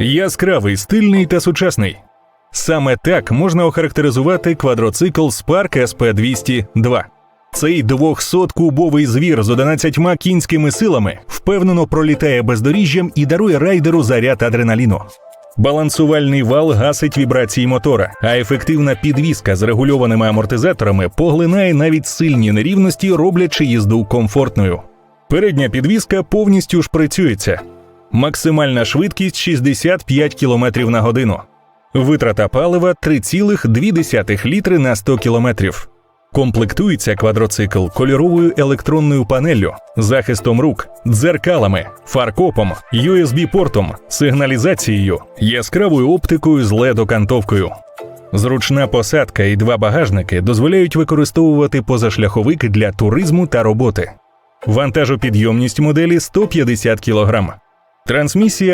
Яскравий, стильний та сучасний. Саме так можна охарактеризувати квадроцикл Spark SP202. Цей 200-кубовий звір з 11 кінськими силами впевнено пролітає бездоріжжям і дарує райдеру заряд адреналіну. Балансувальний вал гасить вібрації мотора, а ефективна підвізка з регульованими амортизаторами поглинає навіть сильні нерівності, роблячи їзду комфортною. Передня підвізка повністю шприцюється. Максимальна швидкість 65 км на годину. Витрата палива 3,2 літри на 100 км. Комплектується квадроцикл кольоровою електронною панеллю, захистом рук, дзеркалами, фаркопом, USB-портом, сигналізацією, яскравою оптикою з LED-окантовкою. Зручна посадка і два багажники дозволяють використовувати позашляховик для туризму та роботи. Вантажопідйомність моделі 150 кг. Трансмісія